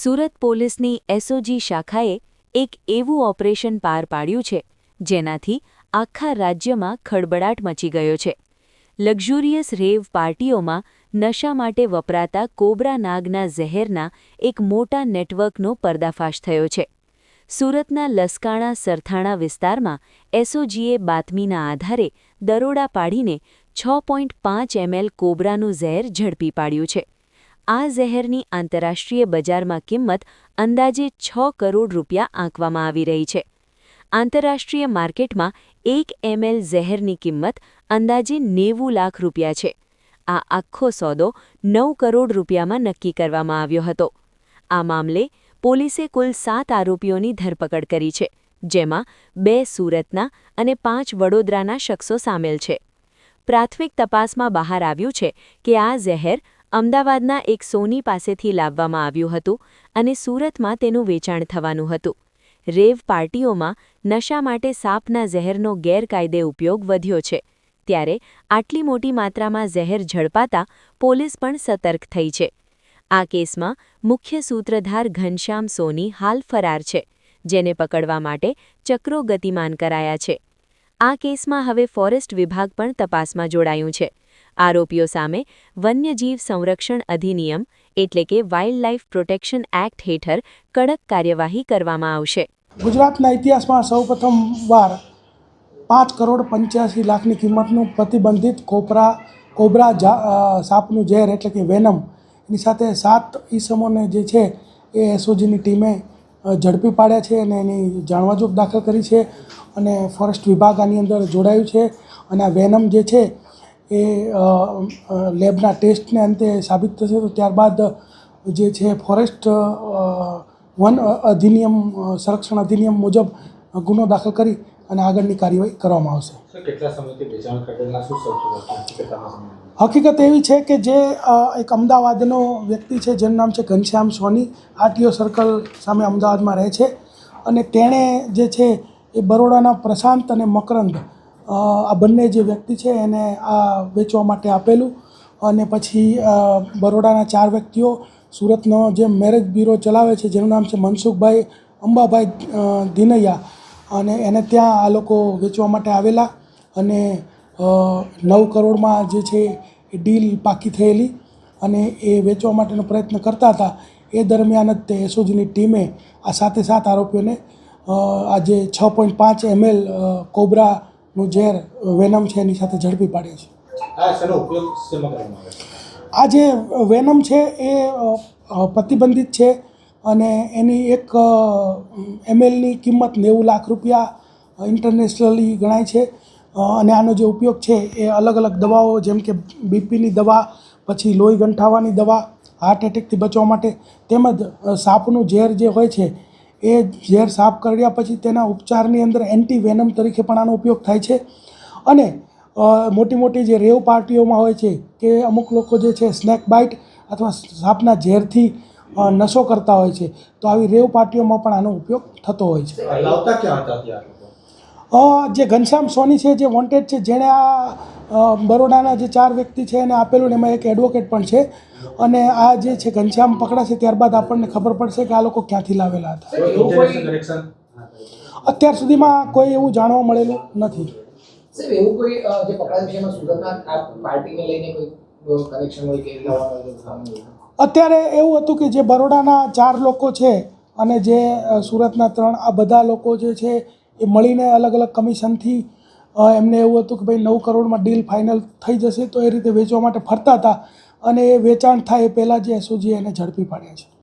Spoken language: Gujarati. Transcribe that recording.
સુરત પોલીસની એસઓજી શાખાએ એક એવું ઓપરેશન પાર પાડ્યું છે, જેનાથી આખા રાજ્યમાં ખળબડાટ મચી ગયો છે. લક્ઝુરિયસ રેવ પાર્ટીઓમાં નશા માટે વપરાતા કોબ્રા નાગના ઝહેરના એક મોટા નેટવર્કનો પર્દાફાશ થયો છે. સુરતના લસકાણા સરથાણા વિસ્તારમાં એસઓજીએ બાતમીના આધારે દરોડા પાડીને છ પોઈન્ટ પાંચ એમએલ કોબ્રાનું ઝેર ઝડપી પાડ્યું છે. આ ઝેરની આંતરરાષ્ટ્રીય બજારમાં કિંમત અંદાજે છ કરોડ રૂપિયા આંકવામાં આવી રહી છે. આંતરરાષ્ટ્રીય માર્કેટમાં એક એમએલ ઝેરની કિંમત અંદાજે નેવું લાખ રૂપિયા છે. આ આખો સોદો નવ કરોડ રૂપિયામાં નક્કી કરવામાં આવ્યો હતો. આ મામલે પોલીસે કુલ સાત આરોપીઓની ધરપકડ કરી છે, જેમાં બે સુરતના અને પાંચ વડોદરાના શખ્સો સામેલ છે. પ્રાથમિક તપાસમાં બહાર આવ્યું છે કે આ ઝેહર અમદાવાદના એક સોની પાસેથી લાવવામાં આવ્યું હતું અને સુરતમાં તેનું વેચાણ થવાનું હતું. રેવ પાર્ટીઓમાં નશા માટે સાપના ઝેરનો ગેરકાયદે ઉપયોગ વધ્યો છે. ત્યારે આટલી મોટી માત્રામાં ઝેર ઝડપાતા પોલીસ પણ સતર્ક થઈ છે. આ કેસમાં મુખ્ય સૂત્રધાર ઘનશ્યામ સોની હાલ ફરાર છે, જેને પકડવા માટે ચક્રો ગતિમાન કરાયા છે. આ કેસમાં હવે ફોરેસ્ટ વિભાગ પણ તપાસમાં જોડાયું છે. આરોપીઓ સામે વન્યજીવ સંરક્ષણ અધિનિયમ એટલે કે વાઇલ્ડ લાઇફ પ્રોટેક્શન એક્ટ હેઠળ કડક કાર્યવાહી કરવામાં આવશે. ગુજરાતના ઇતિહાસમાં સૌપ્રથમ વાર પાંચ કરોડ પંચ્યાસી લાખની કિંમતનું પ્રતિબંધિત કોપરા, કોબરા સાપનું ઝેર એટલે કે વેનમ, એની સાથે સાત ઈસમોને જે છે એ એસઓજીની ટીમે ઝડપી પાડ્યા છે અને એની જાણવાજોગ દાખલ કરી છે અને ફોરેસ્ટ વિભાગ આની અંદર જોડાયું છે અને આ વેનમ જે છે એ લેબના ટેસ્ટને અંતે સાબિત થશે. તો ત્યારબાદ જે છે ફોરેસ્ટ વન અધિનિયમ સંરક્ષણ અધિનિયમ મુજબ ગુનો દાખલ કરી અને આગળની કાર્યવાહી કરવામાં આવશે. હકીકત એવી છે કે જે એક અમદાવાદનો વ્યક્તિ છે જેનું નામ છે ઘનશ્યામ સોની. આરટીઓ સર્કલ સામે અમદાવાદમાં રહે છે. અને તેણે જે છે એ બરોડાના પ્રશાંત અને મકરંદ આ બંને જે વ્યક્તિ છે એને આ વેચવા માટે આપેલું અને પછી બરોડાના ચાર વ્યક્તિઓ સુરતનો જે મેરેજ બ્યુરો ચલાવે છે, જેનું નામ છે મનસુખભાઈ અંબાભાઈ દિનૈયા અને એને ત્યાં આ લોકો વેચવા માટે આવેલા અને નવ કરોડમાં જે છે એ ડીલ પાકી થયેલી અને એ વેચવા માટેનો પ્રયત્ન કરતા હતા. એ દરમિયાન જ તે એસઓજીની ટીમે આ સાથે સાત આરોપીઓને આજે છ પોઈન્ટ પાંચ એમએલ કોબરાનું ઝેર વેનમ છે એની સાથે ઝડપી પાડે છે. આ જે વેનમ છે એ પ્રતિબંધિત છે અને એની એક એમએલની કિંમત નેવું લાખ રૂપિયા ઇન્ટરનેશનલી ગણાય છે. અને આનો જે ઉપયોગ છે એ અલગ અલગ દવાઓ જેમ કે બીપીની દવા પછી લોહી ગંઠાવાની દવા હાર્ટ એટેકથી બચવા માટે તેમજ સાપનું ઝેર જે હોય છે એ ઝેર સાફ કર્યા પછી તેના ઉપચારની અંદર એન્ટી વેનમ તરીકે પણ આનો ઉપયોગ થાય છે. અને મોટી મોટી જે રેવ પાર્ટીઓમાં હોય છે કે અમુક લોકો જે છે સ્નેક બાઇટ અથવા સાપના ઝેરથી નશો કરતા હોય છે, તો આવી રેવ પાર્ટીઓમાં પણ આનો ઉપયોગ થતો હોય છે. જે ઘનશ્યામ સોની છે જે વોન્ટેડ છે જેણે આ બરોડાના જે ચાર વ્યક્તિ છે એને આપેલું ને એમાં એક એડવોકેટ પણ છે. અને આ જે છે ઘનશ્યામ પકડાશે ત્યારબાદ આપણને ખબર પડશે કે આ લોકો ક્યાંથી લાવેલા હતા. અત્યાર સુધીમાં કોઈ એવું જાણવા મળેલું નથી. સાહેબ એવું કોઈ અ, જે પકડાયું છે એમાં સુરતના આ પાર્ટીને લઈને કોઈ કનેક્શન હોય કે લાવવાનો હોય તો સામે હોય? અત્યારે એવું હતું કે જે બરોડાના ચાર લોકો છે અને જે સુરતના ત્રણ આ બધા લોકો જે છે એ મળીને અલગ અલગ કમિશનથી એમને એવું હતું કે ભાઈ નવ કરોડમાં ડીલ ફાઇનલ થઈ જશે તો એ રીતે વેચવા માટે ફરતા હતા અને એ વેચાણ થાય એ પહેલાં જે એસઓજી એને ઝડપી પાડ્યા છે.